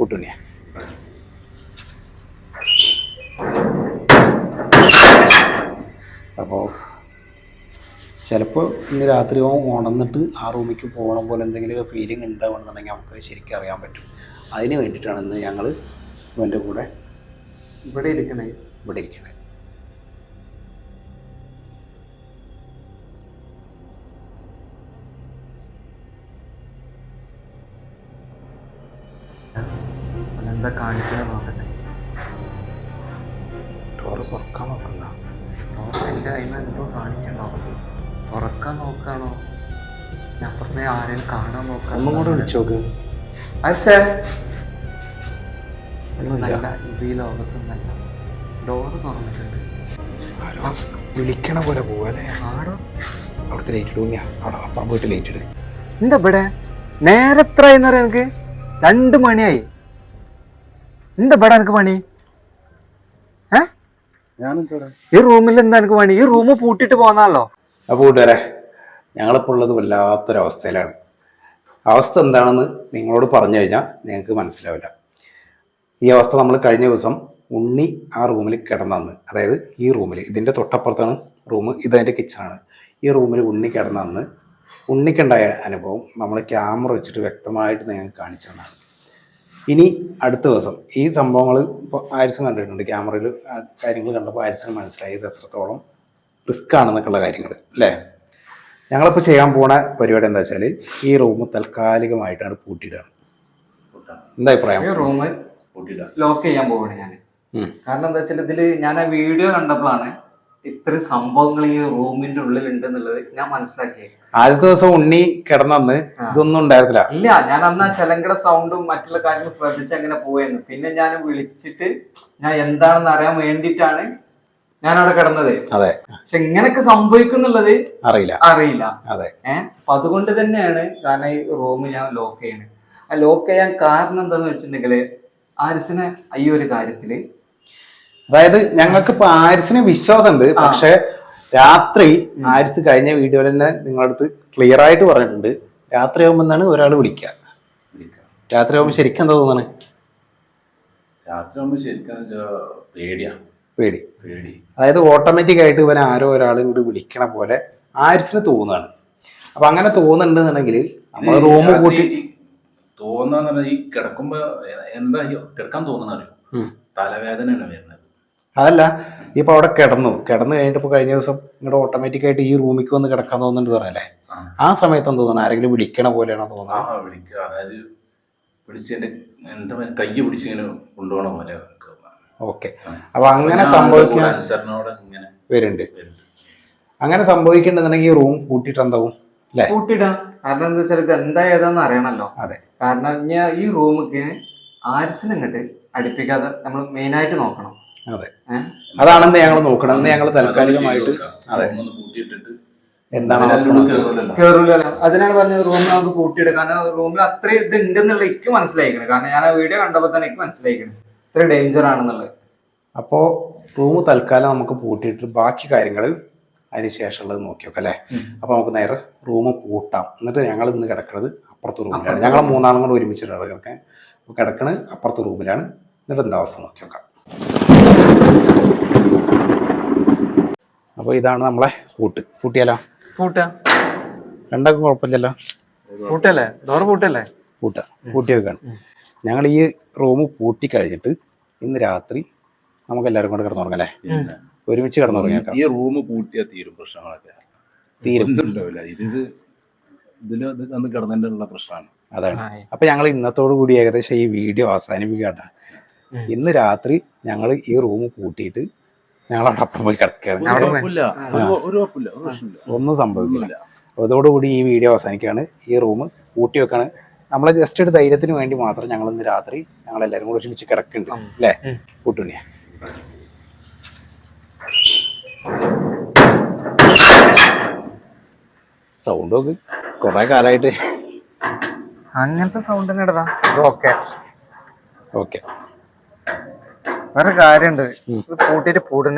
കൂട്ടുണ്ണിയ. അപ്പോൾ ചിലപ്പോൾ ഇന്ന് രാത്രി ഓൻ ഉണർന്നിട്ട് ആ റൂമിലേക്ക് പോകണം പോലെ എന്തെങ്കിലും ഫീലിംഗ് ഉണ്ടാവുന്നുണ്ടെങ്കിൽ നമുക്ക് ശരിക്കും അറിയാൻ പറ്റും. അതിന് വേണ്ടിയിട്ടാണ് ഇന്ന് ഞങ്ങൾ ഇവന്റെ കൂടെ ഇവിടെ ഇരിക്കണേ. ഇവിടെ ഇരിക്കുന്നത് എന്താ കാണിക്കണ നോക്കട്ടെ. ഡോറ് തുറക്കാൻ നോക്കണ്ട. എന്റെ അതിന് എന്തോ കാണിക്കണ്ടോ തുറക്കാൻ നോക്കാണോ? ഞാൻ പറഞ്ഞ ആരെയും കാണാൻ നോക്കാം ഒന്നും കൂടെ വിളിച്ചു നോക്ക് അയച്ചേ ഒന്നുമില്ല. നല്ല ഇത് ഈ ലോകത്തൊന്നല്ല. ഡോറ് തുറന്നിട്ടുണ്ട്. വിളിക്കണ പോലെ പോവല്ലേ? ആടോ? അവിടുത്തെ ലൈറ്റ് ഇടുക അവിടെ അപ്പുറം പോയിട്ട് ലൈറ്റ് ഇടുക എന്താ ഇവിടെ? നേരത്ര എത്ര ആയിന്നറിയ എനിക്ക് രണ്ട് മണിയായി. എന്താ ഇവിടെ എനിക്ക് പണി? ഏ? ഈ റൂമിൽ എന്താ എനിക്ക് പണി? ഈ റൂം പൂട്ടിട്ട് പോന്നാണല്ലോ. അപ്പോൾ കൂട്ടുകാരെ ഞങ്ങളിപ്പോൾ ഉള്ളത് വല്ലാത്തൊരവസ്ഥയിലാണ്. അവസ്ഥ എന്താണെന്ന് നിങ്ങളോട് പറഞ്ഞു കഴിഞ്ഞാൽ നിങ്ങൾക്ക് മനസ്സിലാവില്ല. ഈ അവസ്ഥ നമ്മൾ കഴിഞ്ഞ ദിവസം ഉണ്ണി ആ റൂമിൽ കിടന്നന്ന്. അതായത് ഈ റൂമിൽ ഇതിന്റെ തൊട്ടപ്പുറത്താണ് റൂം ഇതതിന്റെ കിച്ചണാണ്. ഈ റൂമിൽ ഉണ്ണി കിടന്നന്ന്. ഉണ്ണിക്കുണ്ടായ അനുഭവം നമ്മൾ ക്യാമറ വെച്ചിട്ട് വ്യക്തമായിട്ട് നിങ്ങൾക്ക് കാണിച്ചു തന്നാണ്. ഇനി അടുത്ത ദിവസം ഈ സംഭവങ്ങൾ ഇപ്പോൾ ആരിസും കണ്ടിട്ടുണ്ട് ക്യാമറയിൽ കാര്യങ്ങൾ കണ്ടപ്പോൾ ആരിസിന് മനസ്സിലായി ഇത് എത്രത്തോളം റിസ്ക് ആണെന്നൊക്കെയുള്ള കാര്യങ്ങൾ അല്ലേ? ഞങ്ങളിപ്പോൾ ചെയ്യാൻ പോണ പരിപാടി എന്താ വെച്ചാൽ ഈ റൂം താൽക്കാലികമായിട്ടാണ് പൂട്ടിയിടുകയാണ് എന്താ അഭിപ്രായം? റൂം ലോക്ക് ചെയ്യാൻ പോവാണ് ഞാൻ. കാരണം എന്താ വെച്ചാൽ ഇതിൽ ഞാൻ ആ വീഡിയോ കണ്ടപ്പോഴാണ് ഇത്രയും സംഭവങ്ങൾ ഈ റൂമിന്റെ ഉള്ളിൽ ഉണ്ട് എന്നുള്ളത് ഞാൻ മനസ്സിലാക്കി ആദ്യത്തെ ദിവസം ഉണ്ണി കിടന്നന്ന് ഇതൊന്നും ഉണ്ടായിരുന്നില്ല. ഇല്ല ഞാൻ അന്ന് ആ ചെലങ്കട സൗണ്ടും മറ്റുള്ള കാര്യങ്ങളും ശ്രദ്ധിച്ച് അങ്ങനെ പോയെന്ന്. പിന്നെ ഞാൻ വിളിച്ചിട്ട് ഞാൻ എന്താണെന്ന് അറിയാൻ വേണ്ടിയിട്ടാണ് ഞാൻ അവിടെ കിടന്നത്. അതെ. പക്ഷെ ഇങ്ങനൊക്കെ സംഭവിക്കുന്നുള്ളത് അറിയില്ല. അറിയില്ല. അതെ. ഏഹ് അപ്പൊ അതുകൊണ്ട് തന്നെയാണ് കാരണം ഈ റൂം ഞാൻ ലോക്ക് ചെയ്യണത് ആ ലോക്ക് ചെയ്യാൻ കാരണം എന്താന്ന് വെച്ചിട്ടുണ്ടെങ്കിൽ ആരിസിനെ ഈ ഒരു കാര്യത്തിൽ അതായത് ഞങ്ങൾക്ക് ഇപ്പൊ ആരിസിന് വിശ്വാസമുണ്ട്. പക്ഷെ രാത്രി ആരിസ് കഴിഞ്ഞ വീഡിയോയിൽ തന്നെ നിങ്ങളുടെ അടുത്ത് ക്ലിയർ ആയിട്ട് പറഞ്ഞിട്ടുണ്ട്. രാത്രി ആകുമ്പോഴാണ് ഒരാൾ വിളിക്കുക രാത്രി ആകുമ്പോൾ ശരിക്കും എന്താ തോന്നണേ? രാത്രി ആകുമ്പോൾ ശരിക്കും പേടിയാ. പേടി. പേടി. അതായത് ഓട്ടോമാറ്റിക് ആയിട്ട് ഇവൻ ആരോ ഒരാളും കൂടി വിളിക്കണ പോലെ ആരിസിന് തോന്നുകയാണ് അപ്പൊ അങ്ങനെ തോന്നുന്നുണ്ടെന്നുണ്ടെങ്കിൽ നമ്മൾ റൂം രാത്രി കൂട്ടി തോന്നുന്ന ഈ കിടക്കുമ്പോ എന്താ കിടക്കാൻ തോന്നുന്ന. തലവേദനയാണ് വരുന്നത്. അതല്ല ഇപ്പൊ അവിടെ കിടന്നു. കിടന്നു കഴിഞ്ഞിട്ട് ഇപ്പൊ കഴിഞ്ഞ ദിവസം ഇങ്ങോട്ട് ഓട്ടോമാറ്റിക് ആയിട്ട് ഈ റൂമിലേക്ക് വന്ന് കിടക്കാൻ തോന്നുന്നുണ്ട് പറഞ്ഞല്ലേ? ആ. സമയത്ത് എന്താ തോന്നുന്നു? ആരെങ്കിലും വിളിക്കണ പോലെയാണോ ആ തോന്നുന്നത് വിളിക്കുക അതായത് പിടിച്ചതിന്റെ എന്താ പിടിച്ചിങ്ങനെ കൊണ്ടുപോകണ പോലെ ഓക്കെ. അപ്പൊ അങ്ങനെ ഇങ്ങനെ വരുന്നുണ്ട്. അങ്ങനെ സംഭവിക്കണ്ടെന്നുണ്ടെങ്കിൽ ഈ റൂം കൂട്ടിയിട്ട് എന്താവും? കൂട്ടിടാം. കാരണം എന്താ വെച്ചാൽ ഇത് എന്താ ഏതാന്ന് അറിയണല്ലോ അതെ. കാരണം ഞാൻ ഈ റൂമിക്ക് ആരിസിനെ അടുപ്പിക്കാതെ നമ്മൾ മെയിൻ ആയിട്ട് നോക്കണം. അതെ. അതാണെന്ന് ഞങ്ങൾ നോക്കണം. എന്ന് ഞങ്ങൾ താൽക്കാലികമായിട്ട് അതെ. എന്താണ്. കേറൂലല്ലോ. അതിനാണ് പറഞ്ഞത് റൂം നമുക്ക് പൂട്ടിയിടുക. കാരണം റൂമിൽ അത്രയും ഇത് ഉണ്ടെന്നുള്ള എനിക്ക് മനസ്സിലായിക്കണം. കാരണം ഞാൻ ആ വീഡിയോ കണ്ടപ്പോൾ തന്നെ എനിക്ക് മനസ്സിലായിക്കണം. ഇത്ര ഡേഞ്ചർ ആണെന്നുള്ളത്. അപ്പോൾ റൂം തൽക്കാലം നമുക്ക് പൂട്ടിയിട്ട് ബാക്കി കാര്യങ്ങൾ അതിന് ശേഷമുള്ളത് നോക്കി നോക്കാം അല്ലേ. അപ്പോൾ നമുക്ക് നേരെ റൂം പൂട്ടാം. എന്നിട്ട് ഞങ്ങൾ ഇന്ന് കിടക്കുന്നത് അപ്പുറത്തെ റൂമിലാണ് ഞങ്ങൾ മൂന്നാളും കൂടെ ഒരുമിച്ചിട്ടാണ് കിടക്കാൻ അപ്പോൾ കിടക്കണത് അപ്പുറത്തെ റൂമിലാണ് എന്നിട്ട് എന്താ അവസ്ഥ നോക്കി നോക്കാം അപ്പോൾ ഇതാണ് നമ്മളെ കൂട്ട്. പൂട്ടിയാലോ രണ്ടൊക്കെ കുഴപ്പമില്ലല്ലോ. കൂട്ടല്ലേ? ഡോറ് പൂട്ടല്ലേ പൂട്ട പൂട്ടി വെക്കാണ്. ഞങ്ങൾ ഈ റൂം പൂട്ടി കഴിഞ്ഞിട്ട് ഇന്ന് രാത്രി നമുക്ക് എല്ലാവരും കൂടെ കിടന്നുറങ്ങല്ലേ? ഒരുമിച്ച് കിടന്നുറങ്ങിയേക്കാം. ഈ റൂം പൂട്ടിയാൽ തീരും പ്രശ്നങ്ങളൊക്കെ. തീരും. ഇത് അന്ന് പ്രശ്നമാണ്. അതാണ്. അപ്പൊ ഞങ്ങൾ ഇന്നത്തോടു കൂടി ഏകദേശം ഈ വീഡിയോ അവസാനിപ്പിക്കണ്ട ഉം. ഇന്ന് രാത്രി ഞങ്ങൾ ഈ റൂം പൂട്ടിയിട്ട് ഞങ്ങൾ അവിടെ അപ്പം പോയി കിടക്കുകയാണ്. ഒന്നും സംഭവിക്കില്ല. അതോടുകൂടി ഈ വീഡിയോ അവസാനിക്കുകയാണ്. ഈ റൂം പൂട്ടി വെക്കാണ്. നമ്മളെ ജസ്റ്റ് ഒരു ധൈര്യത്തിന് വേണ്ടി മാത്രം ഞങ്ങൾ ഇന്ന് രാത്രി ഞങ്ങൾ എല്ലാവരും കൂടെ ക്ഷണിച്ച് കിടക്കുന്നുണ്ട്. അല്ലേ. കൂട്ടുണ്ണിയ. സൗണ്ട് നോക്ക്. കുറെ കാലമായിട്ട് അങ്ങനത്തെ സൗണ്ട് തന്നെ ഇടതാ ഓക്കെ. ഓക്കെ. വേറെ കാര്യണ്ട്. കൂട്ടിട്ട് ഇത് പൂട്ടിട്ട്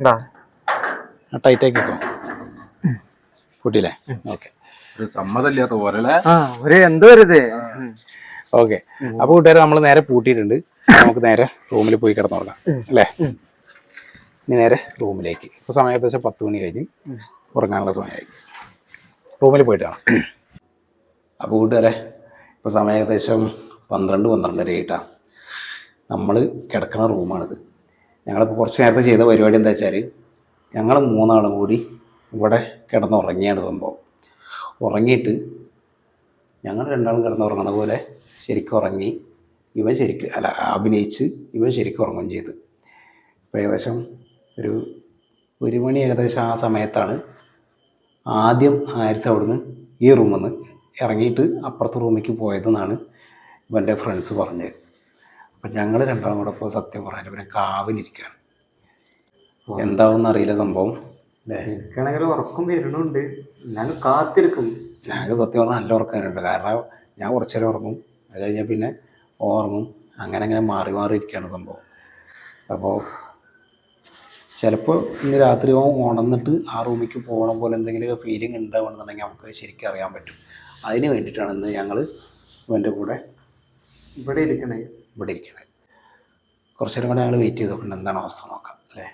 എന്താ കൂട്ടിയില്ലേ ഓക്കെ. ഒരു സമ്മതമില്ലാത്ത പോലെ ആ ഒരു എന്തോ ഒരു ഇത്. ഓക്കെ. അപ്പൊ കൂട്ടുകാരെ നമ്മൾ നേരെ പൂട്ടിയിട്ടുണ്ട്. നമുക്ക് നേരെ റൂമിൽ പോയി കിടന്നുറങ്ങാം. അല്ലേ? ഇനി നേരെ റൂമിലേക്ക്. ഇപ്പൊ സമയം ഏകദേശം പത്ത് മണി കഴിഞ്ഞ് ഉറങ്ങാനുള്ള സമയമായി. റൂമിൽ പോയിട്ട് കാണാം. അപ്പോൾ കൂട്ടുകാരെ ഇപ്പോൾ സമയം ഏകദേശം പന്ത്രണ്ട് പന്ത്രണ്ടര ആയിട്ടാണ് നമ്മൾ കിടക്കുന്ന റൂമാണിത്. ഞങ്ങളിപ്പോൾ കുറച്ച് നേരത്തെ ചെയ്ത പരിപാടി എന്താ വെച്ചാൽ ഞങ്ങൾ മൂന്നാളും കൂടി ഇവിടെ കിടന്നുറങ്ങിയാണ് സംഭവം. ഉറങ്ങിയിട്ട് ഞങ്ങൾ രണ്ടാളും കിടന്നുറങ്ങണ പോലെ ശരിക്കും ഉറങ്ങി ഇവൻ ശരിക്കും അല്ല അഭിനയിച്ച് ഇവൻ ശരിക്കും ഉറങ്ങുകയും ചെയ്തു. ഇപ്പോൾ ഏകദേശം ഒരു ഒരു മണി ഏകദേശം ആ സമയത്താണ് ആദ്യം ആരിച്ച് അവിടുന്ന് ഈ റൂമിൽ നിന്ന് ഇറങ്ങിയിട്ട് അപ്പുറത്തെ റൂമിലേക്ക് പോയതെന്നാണ് ഇവന്റെ ഫ്രണ്ട്സ് പറഞ്ഞത്. അപ്പം ഞങ്ങൾ രണ്ടാളും കൂടെ ഇപ്പോൾ സത്യം പറയാൻ പിന്നെ കാവിലിരിക്കുകയാണ് എന്താവും അറിയില്ല സംഭവം. എനിക്കാണെങ്കിൽ ഉറക്കം വരുന്നുണ്ട്. ഞാൻ കാത്തിരിക്കും. ഞങ്ങൾക്ക് സത്യം പറഞ്ഞാൽ നല്ല ഉറക്കാനുണ്ട് കാരണം ഞാൻ കുറച്ചു നേരം ഉറങ്ങും. അത് കഴിഞ്ഞാൽ പിന്നെ ഉറങ്ങും. അങ്ങനെ അങ്ങനെ മാറി മാറി ഇരിക്കുകയാണ് സംഭവം. അപ്പോൾ ചിലപ്പോൾ ഇന്ന് രാത്രി ഓൻ ഉണർന്നിട്ട് ആ റൂമിലേക്ക് പോകണ പോലെ എന്തെങ്കിലും ഫീലിംഗ് ഉണ്ടാവുകയാണെന്നുണ്ടെങ്കിൽ നമുക്ക് ശരിക്കും അറിയാൻ പറ്റും. അതിന് വേണ്ടിയിട്ടാണ് ഇന്ന് ഞങ്ങൾ ഇവന്റെ കൂടെ ഇവിടെ ഇരിക്കണേ. ഇവിടെ ഇരിക്കുന്നത് കുറച്ച് നേരം കൂടെ ഞങ്ങൾ വെയിറ്റ് ചെയ്ത്. നോക്കണം എന്താണ് അവസ്ഥ നോക്കാം അല്ലേ?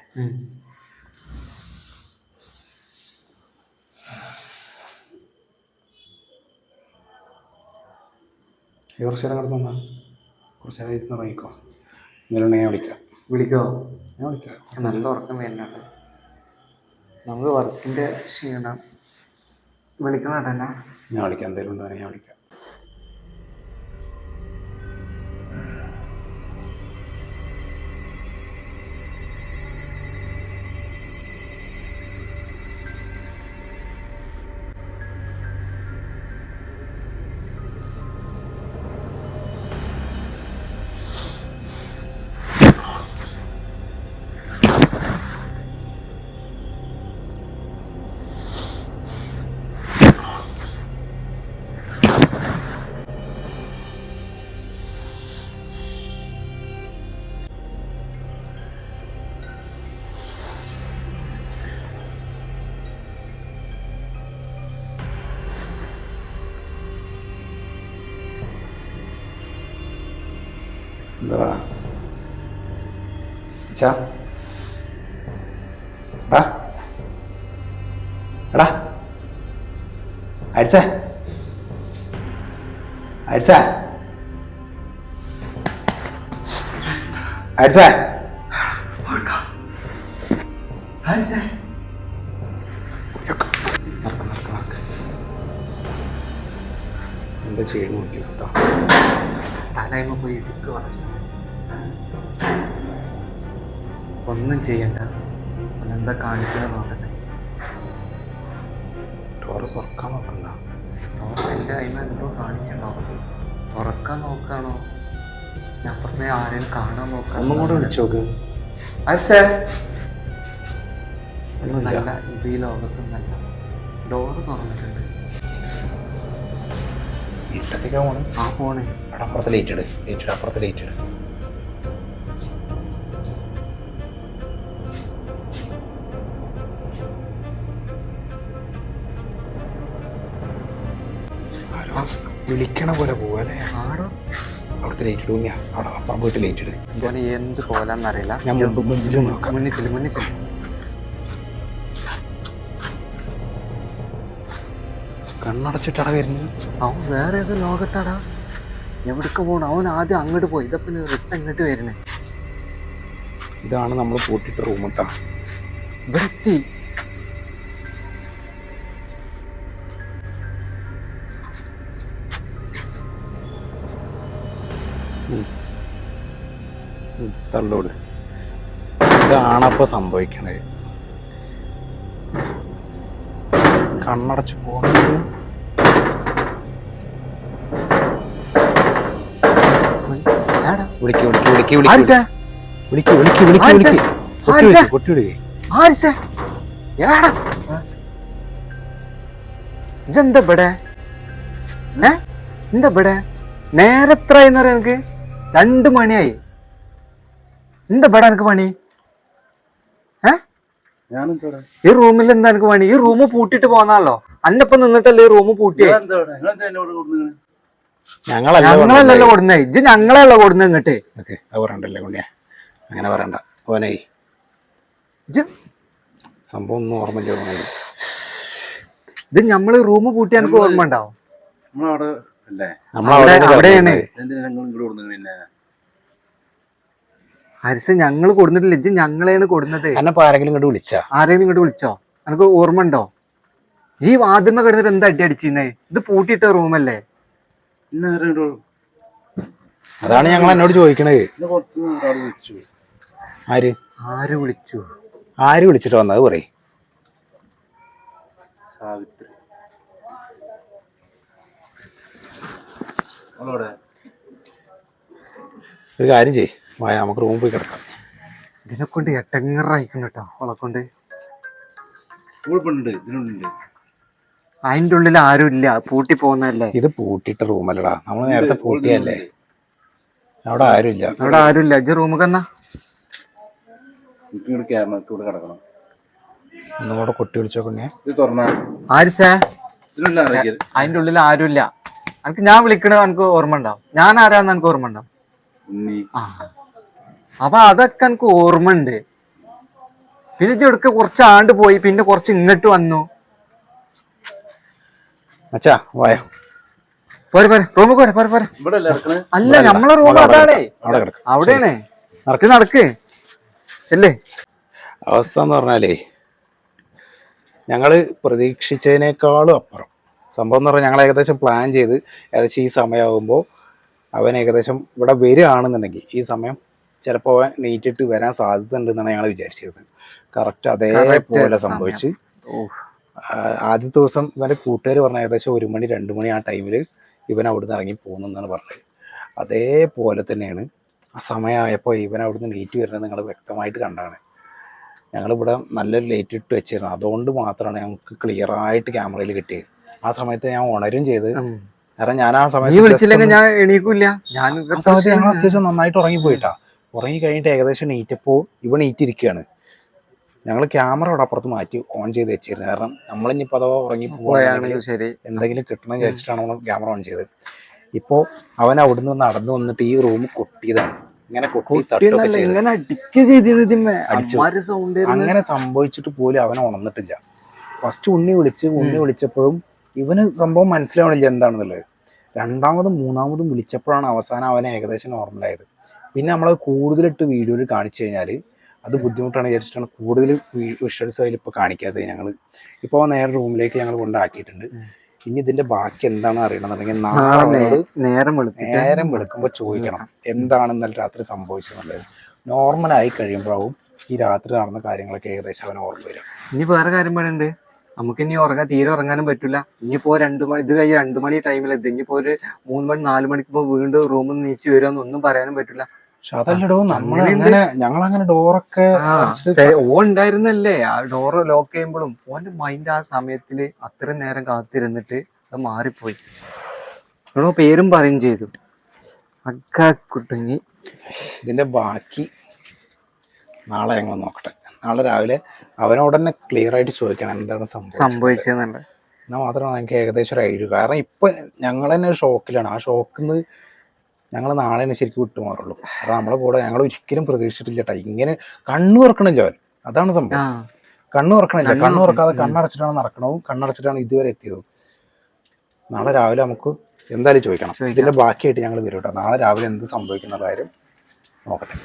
കുറച്ചു നേരം കിടന്നു കുറച്ച് നേരം ഇരുന്ന് ഇറങ്ങിക്കോ എന്തെങ്കിലും ഞാൻ വിളിക്കാം. വിളിക്കോ? ഞാൻ വിളിക്കാം. നല്ല ഉറക്കം വരുന്നുണ്ട്. നമുക്ക് വർക്കിന്റെ ക്ഷീണം. വിളിക്കണം ഞാൻ വിളിക്കാം. എന്തെങ്കിലും ഉണ്ടെങ്കിൽ ഞാൻ വിളിക്കാം. എന്താ ചാ. എടാ. എടാ അരിച്ച. അരിച്ച. എന്താ ചെയ്യണം നോക്കി കേട്ടോ തലയിമ പോയി ഇടുക്ക് വളച്ചു. ഒന്നും ചെയ്യണ്ട. എന്താ കാണിക്കുന്നത് നോക്കട്ടെ. ഡോറ് തുറക്കാൻ നോക്കണ്ട. എന്റെ അയിമ എന്തോ കാണിക്കണ്ടോ തുറക്കാൻ നോക്കാണോ ഞാൻ അപ്പുറത്തെ ആരെയും കാണാൻ നോക്കാം ഒന്നും കൂടെ വിളിച്ചു നോക്ക്. അയച്ചേ നല്ല ഇത് ഈ ലോകത്തൊന്നല്ല. ഡോറ് തുറന്നിട്ടുണ്ട്. ഇട്ടത്തേക്കാ പോണ്? ആ ഫോണേ അവിടെ അപ്പുറത്ത് ലൈറ്റ് ഇട് ലൈറ്റ് ഇട് അപ്പുറത്ത് ലൈറ്റ് ഇട് വിളിക്കണ പോലെ പോവല്ലേ ആടോ? അവിടുത്തെ ലൈറ്റ് ഇടൂല്ല അവിടെ അപ്പുറം പോയിട്ട് ലൈറ്റ് ഇട് ഇവന് എന്ത് കോലാന്നറിയില്ല ഞാൻ മുന്നിൽ മുന്നിൽ ചെല്ലും മുന്നിൽ ചെല്ലും. കണ്ണടച്ചിട്ടാണ് വരുന്നത്. അവൻ വേറെ ഏതോ ലോകത്താടാ. എവിടേക്ക് പോണു? അവൻ ആദ്യം അങ്ങോട്ട് പോയി. ഇതപ്പം റിട്ട് അങ്ങോട്ട് വരുന്നേ. ഇതാണ് നമ്മൾ പൂട്ടിട്ട റൂമട്ട വൃത്തി തള്ളോട് ഇതാണപ്പോ സംഭവിക്കണേ. കണ്ണടച്ച് പോകുന്നത്. നേരത്ര വിളിക്ക് വിളിക്ക് വിളിക്ക് ആരിച്ചാ വിളിക്ക് വിളിക്ക് വിളിക്ക് വിളിക്ക്. വിളിക്ക് കൊട്ടി ആരിച്ചാ? വിളിക്ക് കൊട്ടി വിളിക്ക്. ഏടാ ഇതെന്താ ഇവിടെ? ഏ? എന്താ ഇവിടെ? നേരത്രായിന്ന് പറയാ എനിക്ക് രണ്ട് മണിയായി. എന്താ ഇവിടെ എനിക്ക് പണി? ഈ റൂമിൽ എന്താ എനിക്ക് പണി? ഈ റൂം പൂട്ടിട്ട് പോന്നാലോ അന്നപ്പം നിന്നിട്ടല്ലേ ഈ റൂം പൂട്ടിയേ? ഞങ്ങളല്ല ഞങ്ങളല്ലല്ലോ കൊടുന്നേ ഇത് ഞങ്ങളല്ല കൊടുന്നത് ഇങ്ങട്ട്? ഓക്കെ അത് പറയണ്ടല്ലേ കുഞ്ഞെ? അങ്ങനെ പറയണ്ട. ഓനേ. ഇത് സംഭവം ഒന്നും ഓർമ്മയില്ല തോന്നുന്നു ഇത് നമ്മൾ റൂം പൂട്ടി എനിക്ക് ഓർമ്മ ഉണ്ടാവും നമ്മളവിടെ അവിടെയാണ്. ഞങ്ങൾ ഹരിസ് ഞങ്ങൾ കൊടുത്തിട്ടില്ല ഇജ്ജ് ഞങ്ങളെയാണ് കൊടുന്നത്. ആരെങ്കിലും ഇങ്ങോട്ട് വിളിച്ചാ? ആരെങ്കിലും ഇങ്ങോട്ട് വിളിച്ചോ? എനിക്ക് ഓർമ്മ ഉണ്ടോ? ഈ വാതിമ കിടന്നിട്ട് എന്താ അടി അടിച്ചിരുന്നേ ഇത് പൂട്ടിയിട്ട റൂമല്ലേ അതാണ് ഞങ്ങൾ എന്നോട് ചോദിക്കണത്. ആര്? ആര് വിളിച്ചു? ആര് വിളിച്ചിട്ട് വന്നത്? പറയും. സാവിത്രി. ഒരു കാര്യം ചെയ്യ്. വായ നമുക്ക് റൂമിൽ പോയി കിടക്കാം. ഇതിനെ കൊണ്ട് എട്ടങ്ങറായിക്കും കേട്ടോ വളക്കൊണ്ട് അതിന്റെ ഉള്ളിൽ ആരും ഇല്ല പൂട്ടി പോകുന്നതല്ലേ? ഇത് പൂട്ടിട്ട റൂമല്ലടാ നമ്മൾ നേരത്തെ പൂട്ടിയല്ലേ അവിടെ ആരുമില്ല അവിടെ ആരും ഇല്ല ഇജ്ജ് റൂമിൽ കന്നാ? എനിക്ക് ഇങ്ങോട്ട് ക്യാമറക്ക് ഇവിടെ കിടക്കണം. ഒന്നും കൊട്ടി വിളിച്ചോ കുഞ്ഞെ? ഇത് തുറന്നാ ആരിസേ അതിന്റെ ഉള്ളിൽ ആരുമില്ല ഇല്ല. എനിക്ക് ഞാൻ വിളിക്കണത് എനിക്ക് ഓർമ്മ ഉണ്ടാവും ഞാൻ ആരാന്ന് എനിക്ക് ഓർമ്മ ഉണ്ടാവും ഉണ്ണി. ആ. അപ്പൊ അതൊക്കെ എനിക്ക് ഓർമ്മ ഉണ്ട് പിന്നെ ചെടുക്ക കുറച്ച് ആണ്ട് പോയി പിന്നെ കുറച്ച് ഇങ്ങോട്ട് വന്നു. അച്ഛാ വായോ. പോരെ പോരെ റൂമിൽ പോരെ പോരെ പോരെ. ഇവിടെ അല്ല നമ്മളെ റൂം അതാണേ. അവിടെയാണേ. നടക്ക്. നടക്ക്. ചെല്ലേ. അവസ്ഥ എന്ന് പറഞ്ഞാലേ ഞങ്ങൾ പ്രതീക്ഷിച്ചതിനേക്കാളും അപ്പുറം. സംഭവം എന്ന് പറഞ്ഞാൽ ഞങ്ങൾ ഏകദേശം പ്ലാൻ ചെയ്ത് ഏകദേശം ഈ സമയമാകുമ്പോൾ അവൻ ഏകദേശം ഇവിടെ വരികയാണെന്നുണ്ടെങ്കിൽ ഈ സമയം ചിലപ്പോൾ നീറ്റിട്ട് വരാൻ സാധ്യത ഉണ്ടെന്നാണ് ഞങ്ങൾ വിചാരിച്ചിരുന്നത് കറക്റ്റ് അതേപോലെ സംഭവിച്ചു. ആദ്യത്തെ ദിവസം ഇവന്റെ കൂട്ടുകാർ പറഞ്ഞ ഏകദേശം ഒരു മണി രണ്ട് മണി ആ ടൈമിൽ ഇവൻ അവിടുന്ന് ഇറങ്ങി പോകുന്നെന്നാണ് പറഞ്ഞത്. അതേപോലെ തന്നെയാണ് ആ സമയമായപ്പോൾ ഇവൻ അവിടുന്ന് നീറ്റ് വരുന്നത് നിങ്ങൾ വ്യക്തമായിട്ട് കണ്ടാണ്. ഞങ്ങളിവിടെ നല്ലൊരു ലേറ്റ് ഇട്ട് വെച്ചിരുന്നു. അതുകൊണ്ട് മാത്രമാണ് ഞങ്ങൾക്ക് ക്ലിയർ ആയിട്ട് ക്യാമറയിൽ കിട്ടിയത്. ആ സമയത്ത് ഞാൻ ഉണരും ചെയ്ത്. കാരണം ഞാൻ ആ സമയത്ത് ഞാൻ ഞാൻ അത്യാവശ്യം നന്നായിട്ട് ഉറങ്ങിപ്പോയിട്ടാ. ഉറങ്ങി കഴിഞ്ഞിട്ട് ഏകദേശം നീറ്റപ്പോൾ ഇവ നീറ്റിരിക്കുകയാണ് ഞങ്ങൾ ക്യാമറ അവിടെ അപ്പുറത്ത് മാറ്റി ഓൺ ചെയ്ത് വെച്ചിരുന്നു കാരണം നമ്മളിനിപ്പോൾ അഥവാ ഉറങ്ങി പോവുകയാണെങ്കിൽ ശരി. എന്തെങ്കിലും കിട്ടണം വിചാരിച്ചിട്ടാണ് നമ്മൾ ക്യാമറ ഓൺ ചെയ്തത്. ഇപ്പോൾ അവൻ അവിടുന്ന് നടന്നു വന്നിട്ട് ഈ റൂം കൊട്ടിയതാണ്. ഇങ്ങനെ അങ്ങനെ സംഭവിച്ചിട്ട് പോലും അവൻ ഉണർന്നിട്ടില്ല. ഫസ്റ്റ് ഉണ്ണി വിളിച്ച് ഉണ്ണി വിളിച്ചപ്പോഴും ഇവന് സംഭവം മനസ്സിലാവണില്ല എന്താണെന്നുള്ളത്. രണ്ടാമതും മൂന്നാമതും വിളിച്ചപ്പോഴാണ് അവസാനം അവനെ ഏകദേശം നോർമലായത് പിന്നെ നമ്മൾ കൂടുതലിട്ട് വീഡിയോയിൽ കാണിച്ചു കഴിഞ്ഞാൽ അത് ബുദ്ധിമുട്ടാണ് വിചാരിച്ചിട്ടാണ് കൂടുതൽ വിഷ്വൽസ് അതിൽ ഇപ്പോൾ കാണിക്കാത്തത് ഞങ്ങൾ ഇപ്പോൾ നേരെ റൂമിലേക്ക് ഞങ്ങൾ കൊണ്ടാക്കിയിട്ടുണ്ട്. ഇനി ഇതിന്റെ ബാക്കി എന്താണെന്ന് അറിയണമെന്നുണ്ടെങ്കിൽ നാളെ നേരം നേരം വെളുക്കുമ്പോൾ ചോദിക്കണം എന്താണ് ഇന്നലെ രാത്രി സംഭവിച്ചതെന്നുള്ളത്. ആയി കഴിയുമ്പോഴാവും ഈ രാത്രി നടന്ന കാര്യങ്ങളൊക്കെ ഏകദേശം അവൻ ഓർമ്മ വരും ഇനി വേറെ കാര്യം പറയുന്നുണ്ട് നമുക്ക് ഇനി ഉറങ്ങാൻ തീരെ ഉറങ്ങാനും പറ്റില്ല ഇനിയിപ്പോ രണ്ടു മണി ഇത് കഴിഞ്ഞ് രണ്ടു മണി ടൈമിലെത്തി ഇനിയിപ്പോ ഒരു മൂന്ന് മണി നാല് മണിക്ക് വീണ്ടും റൂമിൽ നിന്ന് നീച്ച് വരുമെന്ന് ഒന്നും പറയാനും പറ്റില്ല പക്ഷെ അതല്ലടോ. അങ്ങനെ ഞങ്ങൾ അങ്ങനെ ഡോറൊക്കെ ഓ ഉണ്ടായിരുന്നല്ലേ? ആ ഡോറ് ലോക്ക് ചെയ്യുമ്പോഴും ഓന്റെ മൈൻഡ് ആ സമയത്തിൽ അത്രയും നേരം കാത്തിരുന്നിട്ട് അത് മാറിപ്പോയി. എടോ പേരും പറയും ചെയ്തു. അക്ക കുട്ടുങ്ങി ഇതിന്റെ ബാക്കി നാളെ ഞങ്ങൾ നോക്കട്ടെ. നാളെ രാവിലെ അവനോട് തന്നെ ക്ലിയർ ആയിട്ട് ചോദിക്കണം എന്താണ് സംഭവിച്ചത്. എന്നാൽ മാത്രമാണ് എനിക്ക് ഏകദേശം ഒരു ഐഡിയ കാരണം ഇപ്പൊ ഞങ്ങൾ തന്നെ ഷോക്കിലാണ് ആ ഷോക്കിൽ നിന്ന് ഞങ്ങൾ നാളെ തന്നെ ശരിക്കും വിട്ടുമാറുള്ളൂ. കാരണം നമ്മളെ കൂടെ ഞങ്ങൾ ഒരിക്കലും പ്രതീക്ഷിച്ചിട്ടില്ല കേട്ടോ ഇങ്ങനെ കണ്ണു തുറക്കണില്ല അവൻ അതാണ് സംഭവം. കണ്ണു തുറക്കണില്ല. കണ്ണു തുറക്കാതെ കണ്ണടച്ചിട്ടാണ് നടക്കണവും കണ്ണടച്ചിട്ടാണ് ഇതുവരെ എത്തിയതും. നാളെ രാവിലെ നമുക്ക് എന്തായാലും ചോദിക്കണം. ഇതിന്റെ ബാക്കിയായിട്ട് ഞങ്ങൾ വരും കേട്ടോ നാളെ രാവിലെ എന്ത് സംഭവിക്കുന്ന കാര്യം നോക്കട്ടെ.